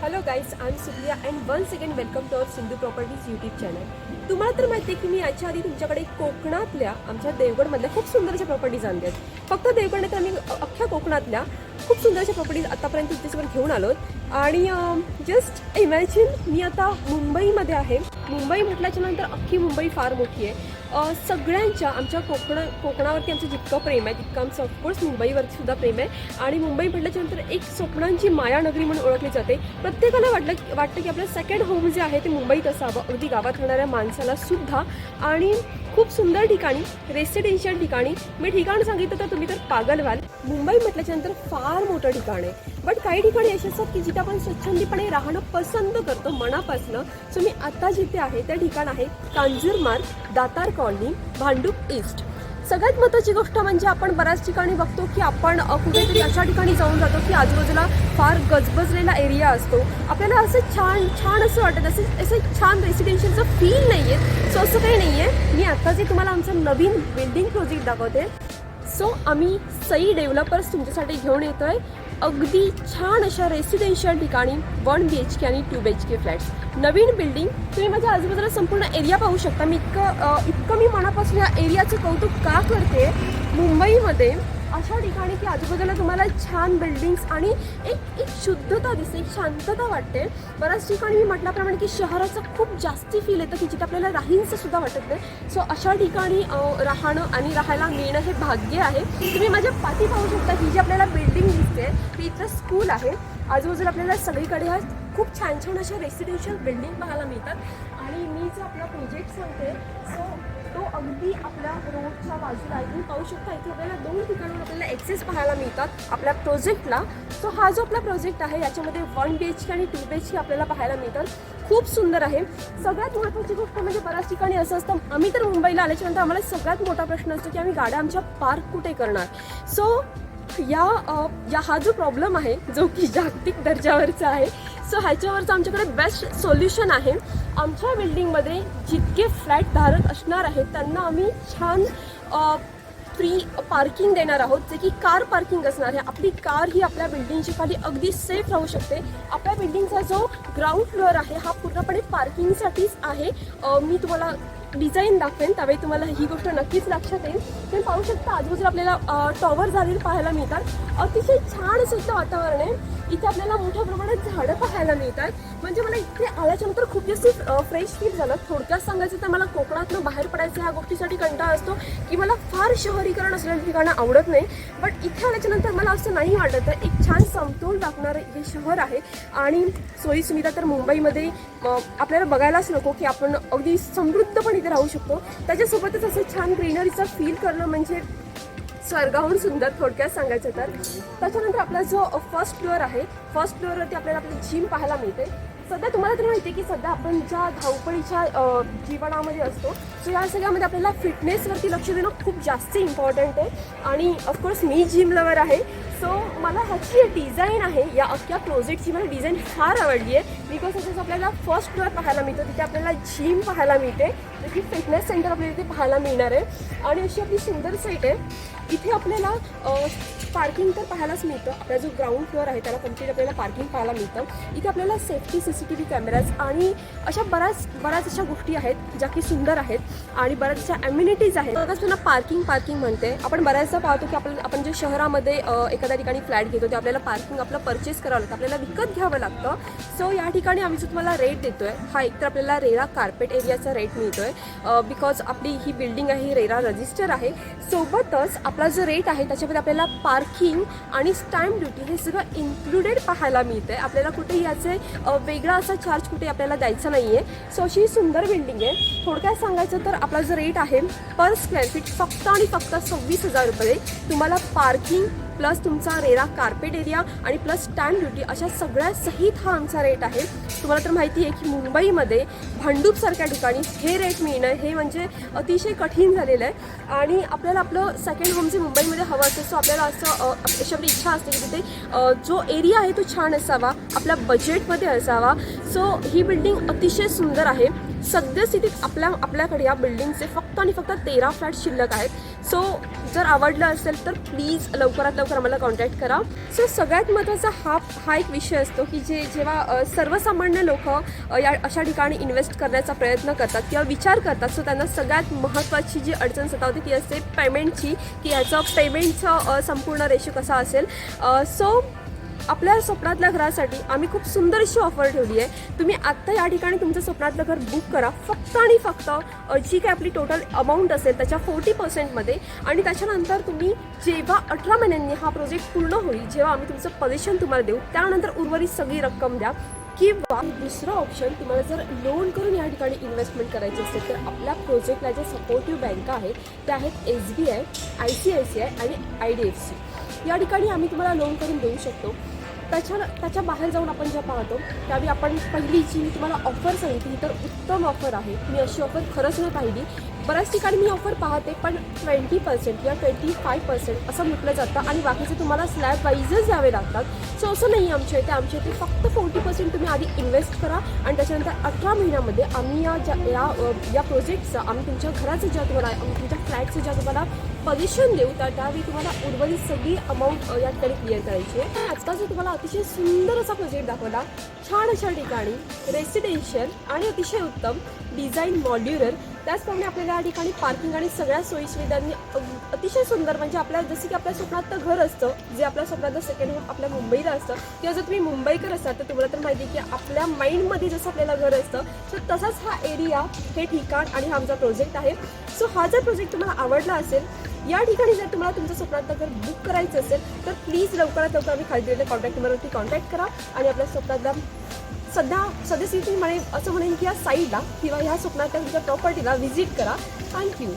Hello guys I am Supriya and one second welcome to our Sindhu properties YouTube channel तुम्हाला तर माहिती आहे की मी याच्या आधी तुमच्याकडे कोकणातल्या आमच्या देवगडमधल्या खूप सुंदरच्या प्रॉपर्टीज आणल्या आहेत. फक्त देवगड नाही तर आम्ही अख्ख्या कोकणातल्या खूप सुंदरच्या प्रॉपर्टीज आतापर्यंत तुमच्यासोबत घेऊन आलो आणि जस्ट इमॅजिन मी आता मुंबईमध्ये आहे. मुंबई म्हटल्याच्या नंतर अख्खी मुंबई फार मोठी आहे. सगळ्यांच्या आमच्या कोकण कोकणावरती आमचं जितकं प्रेम आहे तितकं आमचं ऑफकोर्स मुंबईवरती सुद्धा प्रेम आहे. आणि मुंबई म्हटल्याच्या नंतर एक स्वप्नांची माया नगरी म्हणून ओळखली जाते. प्रत्येकाला वाटलं वाटतं की आपलं सेकंड होम जे आहे ते मुंबईत असावं. अगदी गावात राहणाऱ्या माणसाला सुद्धा. आणि खूप सुंदर ठिकाणी रेसिडेन्शियल ठिकाणी मी ठिकाण सांगितलं तर तुम्ही तर पागल व्हाल. मुंबई म्हटल्याच्या नंतर फार मोठं ठिकाण आहे. बट काही ठिकाणी अशी असतात की जिथे आपण स्वच्छंदीपणे राहणं पसंत करतो मनापासनं. सो मी आता जिथे आहे त्या ठिकाण आहे कांजूरमार्ग दातार कॉलनी भांडूप ईस्ट. सगळ्यात महत्त्वाची गोष्ट म्हणजे आपण बऱ्याच ठिकाणी बघतो की आपण कुठेतरी अशा ठिकाणी जाऊन जातो की आजूबाजूला फार गजबजलेला एरिया असतो. आपल्याला असं छान छान असं वाटत असं असं छान रेसिडेन्शियलचं फील नाही आहे सो असं काही नाही आहे मी आता जे तुम्हाला आमचं नवीन बिल्डिंग प्रोजेक्ट दाखवते. सो आम्ही सई डेव्हलपर्स तुमच्यासाठी घेऊन येतोय. अगदी छान अशा रेसिडेन्शियल ठिकाणी वन बी एच के आणि two B H K flats नवीन बिल्डिंग तुम्ही माझ्या आजूबाजूला संपूर्ण एरिया पाहू शकता. मी इतकं इतकं मी मनापासून या एरियाचं कौतुक का करते? मुंबईमध्ये अशा ठिकाणी की आजूबाजूला तुम्हाला छान बिल्डिंग्स आणि एक एक शुद्धता दिसते एक शांतता वाटते. बऱ्याच ठिकाणी मी म्हटल्याप्रमाणे की शहराचं खूप जास्ती फील येतं की जिथे आपल्याला राहीनचं सुद्धा वाटत नाही. सो अशा ठिकाणी राहणं आणि राहायला मिळणं हे भाग्य आहे. तुम्ही माझ्या पाठी पाहू शकता ही जी आपल्याला बिल्डिंग दिसते ती इथं स्कूल आहे. आजूबाजूला आपल्याला सगळीकडे ह्या खूप छान छान अशा रेसिडेन्शियल बिल्डिंग पाहायला मिळतात. आणि मी जो आपला प्रोजेक्ट सांगते सो तो अगदी आपल्या रोडच्या बाजूला आहे. तुम्ही पाहू शकता इथे आपल्याला दोन ठिकाणून आपल्याला एक्सेस पाहायला मिळतात आपल्या प्रोजेक्टला सो हा जो आपला प्रोजेक्ट आहे याच्यामध्ये वन बी एच के आणि टू बी एच के आपल्याला पाहायला मिळतात. खूप सुंदर आहे. सगळ्यात महत्त्वाची गोष्ट म्हणजे बऱ्याच ठिकाणी असं असतं आम्ही तर मुंबईला आल्याच्यानंतर आम्हाला सगळ्यात मोठा प्रश्न असतो की आम्ही गाड्या आमच्या पार्क कुठे करणार? सो या या हा जो प्रॉब्लेम आहे जो की जागतिक दर्जावरचा आहे सो ह्याच्यावरचं आमच्याकडे बेस्ट सोल्युशन आहे. आमच्या बिल्डिंगमध्ये जितके फ्लॅट धारक असणार आहेत त्यांना आम्ही छान फ्री पार्किंग देणार आहोत. जे की कार पार्किंग असणार आहे. आपली कार ही आपल्या बिल्डिंगच्या खाली अगदी सेफ राहू शकते. आपल्या बिल्डिंगचा जो ग्राउंड फ्लोअर आहे हा पूर्णपणे पार्किंगसाठीच आहे. मी तुम्हाला डिझाईन दाखवेन त्यावेळी तुम्हाला ही गोष्ट नक्कीच लक्षात येईल. तुम्ही पाहू शकता आजूबाजूला आपल्याला टॉवर झालेले पाहायला मिळतात. अतिशय छान असं इथं वातावरण आहे. इथे आपल्याला मोठ्या प्रमाणात झाडं पाहायला मिळतात. म्हणजे मला इथे आल्याच्यानंतर खूप जास्त फ्रेश फील झालं. थोडक्यात सांगायचं तर मला कोकणातनं बाहेर पडायचं ह्या गोष्टीसाठी कंटाळा असतो की मला फार शहरीकरण असलेलं ठिकाणं आवडत नाही. बट इथे आल्याच्यानंतर मला असं नाही वाटत तर एक छान समतोल राखणारं हे शहर आहे. आणि सोयी सुविधा तर मुंबईमध्ये आपल्याला बघायलाच नको की आपण अगदी समृद्धपणे इथे राहू शकतो. त्याच्यासोबतच असं छान ग्रीनरीचा फील करणं म्हणजे स्वर्गाहून सुंदर थोडक्यात सांगायचं तर. त्याच्यानंतर आपला जो फर्स्ट फ्लोअर आहे फर्स्ट फ्लोअरवरती आपल्याला आपली जिम पाहायला मिळते. सध्या तुम्हाला तरी माहिती आहे की सध्या आपण ज्या धावपळीच्या जीवनामध्ये असतो सो या सगळ्यामध्ये आपल्याला फिटनेसवरती लक्ष देणं खूप जास्त इम्पॉर्टंट आहे. आणि ऑफकोर्स मी जिम लवर आहे सो मला ह्याची डिझाईन आहे या अख्ख्या प्रोजेक्टची मला डिझाईन फार आवडली आहे. बिकॉज तसंच आपल्याला फर्स्ट फ्लोअर पाहायला मिळतो तिथे आपल्याला जिम पाहायला मिळते. की फिटनेस सेंटर आपल्याला इथे पाहायला मिळणार आहे. आणि अशी आपली सुंदर साईट आहे. इथे आपल्याला पार्किंग तर पाहायलाच मिळतं. आपला जो ग्राउंड फ्लोअर आहे त्याला कंप्लीट आपल्याला पार्किंग पाहायला मिळतं. इथे आपल्याला safety C C T V cameras आणि अशा बऱ्याच बऱ्याच अशा गोष्टी आहेत ज्या की सुंदर आहेत आणि बऱ्याच अशा ॲम्युनिटीज आहेत. बघाच त्यांना पार्किंग पार्किंग म्हणते. आपण बऱ्याचदा पाहतो की आपण आपण जे शहरामध्ये एखाद्या ठिकाणी फ्लॅट घेतो ते आपल्याला पार्किंग आपलं परचेस करावं लागतं. आपल्याला विकत घ्यावं लागतं. सो या ठिकाणी आम्ही जो तुम्हाला रेट देतोय हा एकतर आपल्याला रेरा कार्पेट एरियाचा रेट मिळतो आहे बिकॉज आपली ही बिल्डिंग आहे ही रेरा रजिस्टर आहे. सोबतच आपला जो रेट आहे त्याच्यामध्ये आपल्याला पार्क पार्किंग आणि स्टॅम्प ड्युटी हे सगळं इन्क्लुडेड पाहायला मिळतंय. आपल्याला कुठे याचे वेगळा असा चार्ज कुठे आपल्याला द्यायचा नाही आहे सो अशी ही सुंदर बिल्डिंग आहे. थोडक्यात सांगायचं तर आपला जो रेट आहे पर स्क्वेअर फीट फक्त आणि फक्त सव्वीस हजार रुपये. तुम्हाला पार्किंग प्लस तुमचा रेरा कार्पेट एरिया आणि प्लस स्टॅम्प ड्युटी अशा सगळ्या सहित हा आमचा रेट आहे. तुम्हाला तर माहिती आहे की मुंबईमध्ये भांडूपसारख्या ठिकाणी हे रेट मिळणं हे म्हणजे अतिशय कठीण झालेलं आहे. आणि आपल्याला आपलं सेकंड होम जे मुंबईमध्ये हवं असतं सो आपल्याला असं अ, अशी आपली इच्छा असते की तिथे जो एरिया आहे तो छान असावा आपल्या बजेटमध्ये असावा. सो ही बिल्डिंग अतिशय सुंदर आहे. सद्यस्थितीत आपल्या आपल्याकडे या बिल्डिंगचे फक्त आणि फक्त तेरा फ्लॅट शिल्लक आहेत. सो जर आवडलं असेल तर प्लीज लवकरात लवकर आम्हाला कॉन्टॅक्ट करा. सो सगळ्यात महत्त्वाचा हा हा एक विषय असतो की जे जेव्हा सर्वसामान्य लोक या अशा ठिकाणी इन्व्हेस्ट करण्याचा प्रयत्न करतात किंवा विचार करतात. सो त्यांना सगळ्यात महत्त्वाची जी अडचण सतावते ती असते पेमेंटची की याचं पेमेंटचं संपूर्ण रेशो कसा असेल. सो आपल्या स्वप्नातल्या घरासाठी आम्ही खूप सुंदर अशी ऑफर ठेवली आहे. तुम्ही आत्ता या ठिकाणी तुमचं स्वप्नातलं घर बुक करा. फक्त आणि फक्त जी काय आपली टोटल अमाऊंट असेल त्याच्या फोर्टी पर्सेंटमध्ये आणि त्याच्यानंतर तुम्ही जेव्हा अठरा महिन्यांनी हा प्रोजेक्ट पूर्ण होईल जेव्हा आम्ही तुमचं पजेशन तुम्हाला देऊ त्यानंतर उर्वरित सगळी रक्कम द्या. किंवा दुसरं ऑप्शन तुम्हाला जर लोन करून या ठिकाणी इन्व्हेस्टमेंट करायची असेल तर आपल्या प्रोजेक्टला ज्या सपोर्टिव्ह बँका आहेत त्या आहेत S B I I C I C I आणि आय डी एफ सी या ठिकाणी आम्ही तुम्हाला लोन करून देऊ शकतो. त्याच्या त्याच्या बाहेर जाऊन आपण ज्या पाहतो त्यावेळी आपण पहिली जी मी तुम्हाला ऑफर सांगितली तर उत्तम ऑफर आहे. मी अशी ऑफर खरंच नाही पाहिली. बऱ्याच ठिकाणी मी ऑफर पाहते पण ट्वेंटी पर्सेंट किंवा ट्वेंटी फाय पर्सेंट असं म्हटलं जातं आणि बाकीचे तुम्हाला स्लॅब वाईजच द्यावे लागतात. सो असं नाही आमच्या इथे. आमच्या इथे फक्त फोर्टी पर्सेंट तुम्ही आधी इन्व्हेस्ट करा आणि त्याच्यानंतर अठरा महिन्यामध्ये आम्ही या ज्या या या प्रोजेक्टचं आम्ही तुमच्या घराचं ज्या तुम्हाला आम्ही तुमच्या फ्लॅटचं ज्या तुम्हाला पोझिशन देऊ त्या त्यावेळी तुम्हाला उर्वरित सगळी अमाऊंट या ठिकाणी क्लिअर करायची आहे. आजचा जो तुम्हाला अतिशय सुंदर असा प्रोजेक्ट दाखवला छान अशा ठिकाणी रेसिडेन्शियल आणि अतिशय उत्तम. Design modular. त्याचप्रमाणे आपल्याला या ठिकाणी पार्किंग आणि सगळ्या सोयीसुविधांनी अतिशय सुंदर म्हणजे आपल्या जसं की आपल्या स्वप्नात घर असतं जे आपल्या स्वप्नात सेकंड होम आपल्या मुंबईला असतं किंवा जर तुम्ही मुंबईकर असाल तर तुम्हाला तर माहिती आहे की आपल्या माइंडमध्ये जसं आपल्याला घर असतं सो तसाच हा एरिया हे ठिकाण आणि हा आमचा प्रोजेक्ट आहे. सो हा जर प्रोजेक्ट तुम्हाला आवडला असेल या ठिकाणी जर तुम्हाला तुमचं स्वप्नातलं घर बुक करायचं असेल तर प्लीज लवकरात लवकर आम्ही खाली दिलेल्या कॉन्टॅक्ट नंबरवरती कॉन्टॅक्ट करा आणि आपल्या स्वप्नातला सध्या सदस्य म्हणे असं म्हणेन की या साईडला किंवा ह्या स्वप्नातल्या तुमच्या प्रॉपर्टीला व्हिजिट करा. थँक्यू